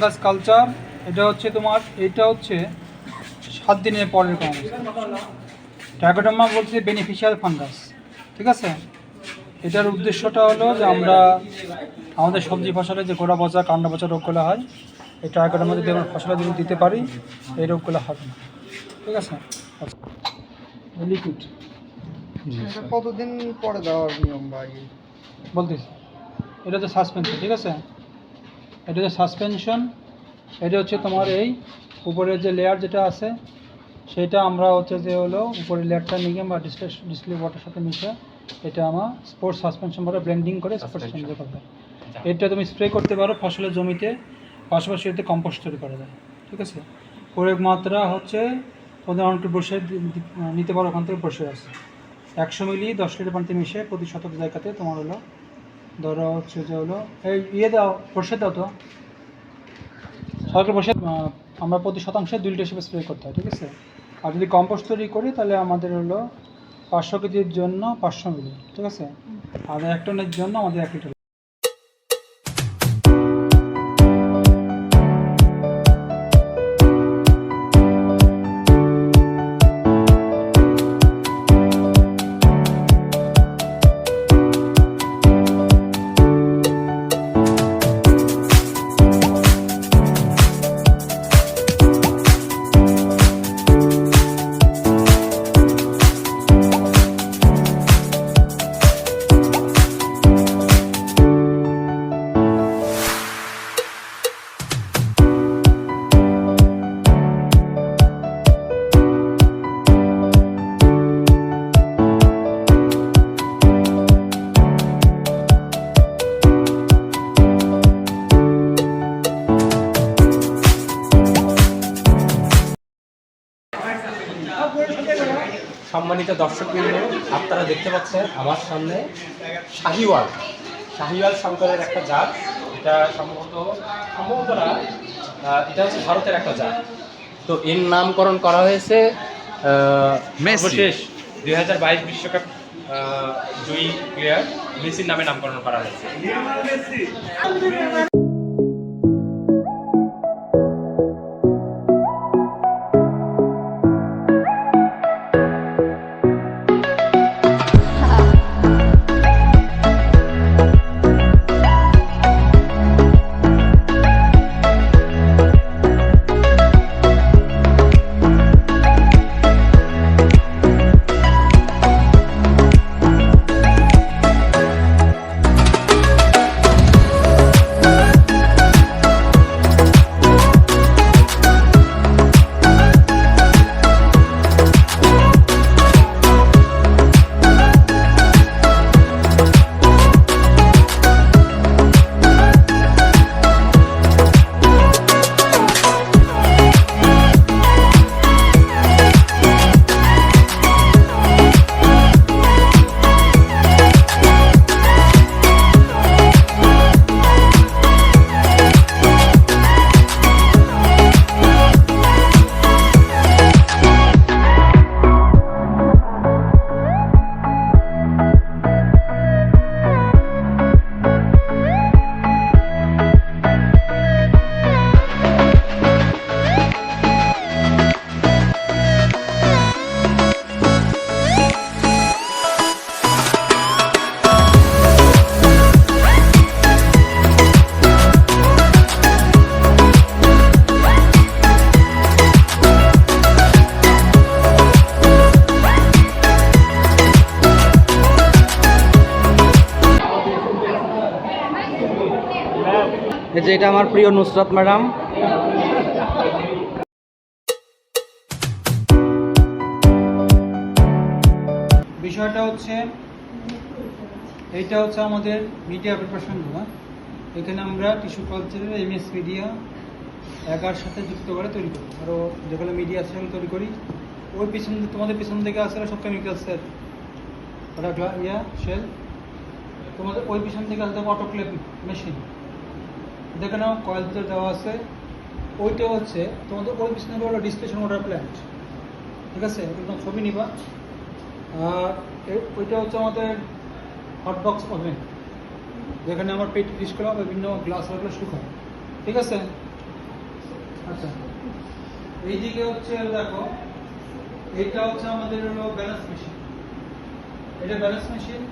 Fungus culture এটা হচ্ছে তোমার এটা হচ্ছে সাত দিনের পরের কম ট্রাইকোডার্মা বলছে বেনিফিশিয়াল ফাঙ্গাস ঠিক আছে? এটার উদ্দেশ্যটা হলো যে আমরা আমাদের সবজি ফসলে যে গোড়া পচা কাণ্ড পচা রোগগুলো হয় এই ট্রাইকোডার্মা যদি আমরা ফসলে যদি দিতে পারি এই রোগগুলো হবে না ঠিক আছে? লিকুইড। কতদিন পরে দেওয়ার নিয়ম ইয়ে? বলতেছি। এটা হচ্ছে সাসপেনশন ঠিক আছে? এটা হচ্ছে সাসপেনশন এটা হচ্ছে তোমার এই উপরের যে লেয়ার যেটা আছে সেটা আমরা হচ্ছে যে হলো উপরের লেয়ারটা নিয়ে বা ডিসপ্লে ডিসপ্লে ওয়াটার সাথে মিশে এটা আমার স্পোর্টস সাসপেনশন বলে ব্লেন্ডিং করে স্পোর্টস চেঞ্জ করতে এটা তুমি স্প্রে করতে পারো ফসলের জমিতে পাশাপাশি এতে কম্পোস্ট তৈরি করা যায়। ঠিক আছে? প্রয়োগ মাত্রা হচ্ছে তোমাদের অনেক বসে নিতে পারো ওখান থেকে বসে আছে। একশো মিলি দশ লিটার পানিতে মিশে প্রতি শতক জায়গাতে তোমার হলো ধরো হচ্ছে যে হলো, এই ইয়ে দাও বসে দাও তো। সরকার বসে আমরা প্রতি শতাংশে দুই লিটার হিসেবে স্প্রে করতে হয়, ঠিক আছে? আর যদি কম্পোস্ট তৈরি করি, তাহলে আমাদের হলো পাঁচশো কেজির জন্য পাঁচশো মিলি, ঠিক আছে? আর এক টনের জন্য আমাদের এক লিটার সম্মানিত দর্শকবৃন্দ আপনারা দেখতে পাচ্ছেন আমার সামনে শাহিওয়াল। শাহিওয়াল শঙ্করের একটা জাত। এটা সম্ভবত সম্ভবত না এটা হচ্ছে ভারতের একটা জাত। তো এর নামকরণ করা হয়েছে। সর্বশেষ দুই হাজার বাইশ বিশ্বকাপ জয়ী প্লেয়ার মেসির নামে নামকরণ করা হয়েছে। যে এটা আমার প্রিয় নুসরাত ম্যাডাম। বিষয়টা হচ্ছে, এইটা হচ্ছে আমাদের মিডিয়া প্রিপারেশন হ্যাঁ এখানে আমরা টিস্যু কালচারের এম এস মিডিয়া একার সাথে যুক্ত করে তৈরি করি। আরও যেগুলো মিডিয়া সেল তৈরি করি। ওই পিছন তোমাদের পিছন থেকে আসলে সব কেমিক্যাল সেল ওটা ইয়া সেল তোমাদের ওই পিছন থেকে আসতে অটোক্লেভ মেশিন দেখে নাও কয়েল ভিতরে দেওয়া আছে। ওইটা হচ্ছে তোমাদের ওই পিছনে হলো ডিসপ্লেশন ওয়াটার প্ল্যান্ট ঠিক আছে? একদম ছবি নিবা। আর ওইটা হচ্ছে আমাদের হটবক্স ওভেন যেখানে আমার পেট ফিস করা, বিভিন্ন গ্লাস ওগুলো শুকায় ঠিক আছে? আচ্ছা। এইদিকে হচ্ছে দেখো, এইটা হচ্ছে আমাদের হলো ব্যালেন্স মেশিন এটা ব্যালেন্স মেশিন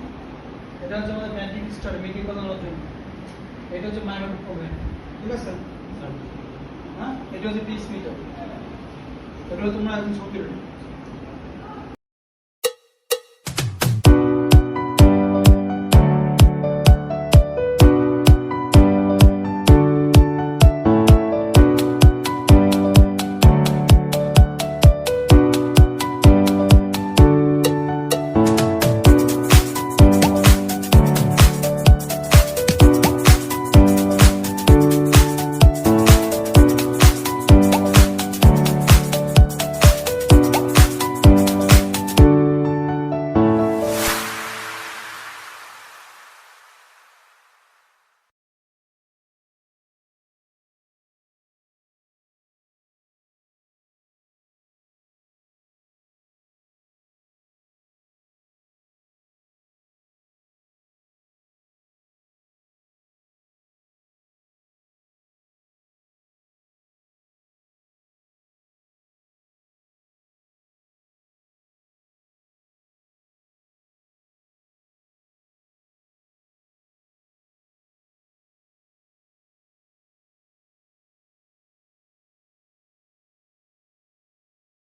এটা হচ্ছে আমাদের প্যান্টিং স্টার মিটিং বানানোর জন্য। এটা হচ্ছে মাইক্রোফোন ঠিক আছে? হ্যাঁ? এটা হচ্ছে পিস মিটার এটা হলো তোমরা এখন ছবি